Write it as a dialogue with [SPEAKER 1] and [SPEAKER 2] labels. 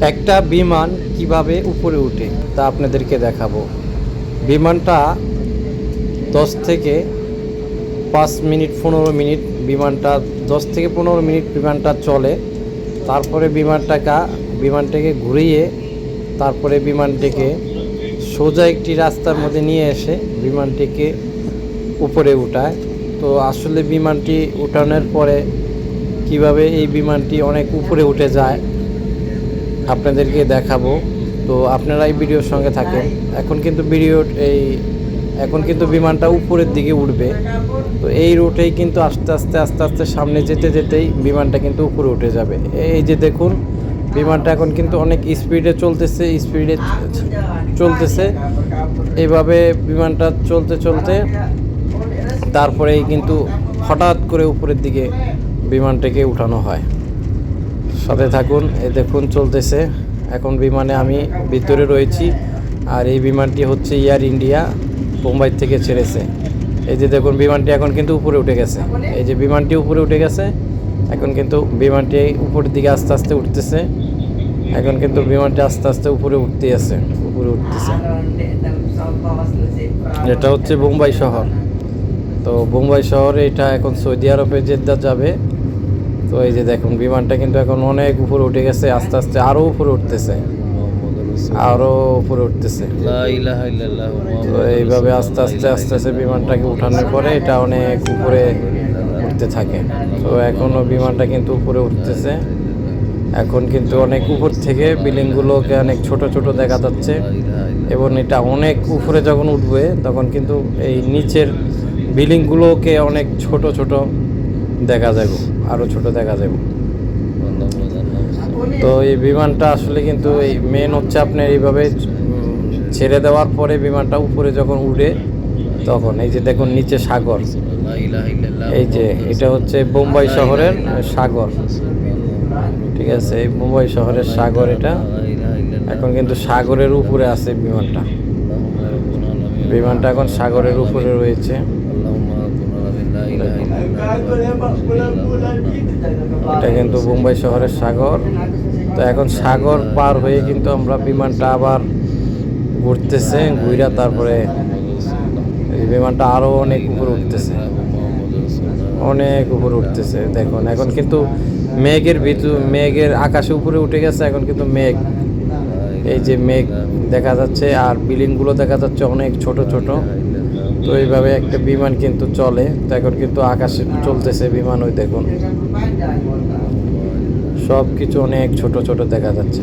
[SPEAKER 1] একটা বিমান কীভাবে উপরে উঠে, তা আপনাদেরকে দেখাবো। বিমানটা দশ থেকে পাঁচ মিনিট, পনেরো মিনিট বিমানটা, দশ থেকে পনেরো মিনিট বিমানটা চলে। তারপরে বিমানটাকে বিমানটাকে ঘুরিয়ে তারপরে বিমানটিকে সোজা একটি রাস্তার মধ্যে নিয়ে এসে বিমানটিকে উপরে উঠায়। তো আসলে বিমানটি উঠানোর পরে কীভাবে এই বিমানটি অনেক উপরে উঠে যায় আপনাদেরকে দেখাবো। তো আপনারা এই ভিডিওর সঙ্গে থাকেন। এখন কিন্তু ভিডিও এই, এখন কিন্তু বিমানটা উপরের দিকে উঠবে। তো এই রুটেই কিন্তু আস্তে আস্তে আস্তে আস্তে সামনে যেতে যেতেই বিমানটা কিন্তু উপরে উঠে যাবে। এই যে দেখুন, বিমানটা এখন কিন্তু অনেক স্পিডে চলতেছে স্পিডে চলতেছে। এইভাবে বিমানটা চলতে চলতে তারপরেই কিন্তু হঠাৎ করে উপরের দিকে বিমানটাকে উঠানো হয়। সাথে থাকুন। এ দেখুন, চলতেছে। এখন বিমানে আমি ভিতরে রয়েছি। আর এই বিমানটি হচ্ছে এয়ার ইন্ডিয়া মুম্বাই থেকে ছেড়েছে। এই যে দেখুন, বিমানটি এখন কিন্তু উপরে উঠে গেছে। এই যে বিমানটি উপরে উঠে গেছে, এখন কিন্তু বিমানটি উপরের দিকে আস্তে আস্তে উঠতেছে। এখন কিন্তু বিমানটি আস্তে আস্তে উপরে উঠতে আছে, উপরে উঠতেছে। এটা হচ্ছে বোম্বাই শহর। তো বোম্বাই শহরে এটা এখন সৌদি আরবে জেদ্দা যাবে। তো এই যে দেখুন বিমানটা কিন্তু এখন অনেক উপরে উঠে গেছে আস্তে আস্তে আরও উপরে উঠতেছে। আরও উপরে উঠতেছে। তো এইভাবে আস্তে আস্তে আস্তে আস্তে বিমানটাকে উঠানোর পরে এটা অনেক উপরে উঠতে থাকে। তো এখনও বিমানটা কিন্তু উপরে উঠতেছে। এখন কিন্তু অনেক উপর থেকে বিল্ডিংগুলোকে অনেক ছোট ছোট দেখা যাচ্ছে। এবং এটা অনেক উপরে যখন উঠবে তখন কিন্তু এই নিচের বিল্ডিংগুলোকে অনেক ছোট ছোট দেখা যাবে আরও ছোট দেখা যাবে তো এই বিমানটা আসলে কিন্তু এই মেন হচ্ছে আপনার এইভাবে ছেড়ে দেওয়ার পরে বিমানটা উপরে যখন উঠে তখন এই যে দেখুন নিচে সাগর। এই যে এটা হচ্ছে বোম্বাই শহরের সাগর। ঠিক আছে, এই মুম্বাই শহরের সাগর এটা। এখন কিন্তু সাগরের উপরে আছে বিমানটা। বিমানটা এখন সাগরের উপরে রয়েছে। এটা কিন্তু মুম্বাই শহরের সাগর। তো এখন সাগর পার হয়ে কিন্তু আমরা বিমানটা আবার ঘুরতেছে ঘুরা তারপরে বিমানটা আরও অনেক উপরে উঠতেছে। অনেক উপরে উঠতেছে, দেখুন। এখন কিন্তু মেঘের ভিতর, মেঘের আকাশে উপরে উঠে গেছে, এখন কিন্তু মেঘ। এই যে মেঘ দেখা যাচ্ছে, আর বিল্ডিংগুলো দেখা যাচ্ছে অনেক ছোট ছোট। তো এইভাবে একটা বিমান কিন্তু চলে। তো এখন কিন্তু আকাশে চলতেছে বিমান ওই দেখুন। সব কিছু অনেক ছোট ছোট দেখা যাচ্ছে।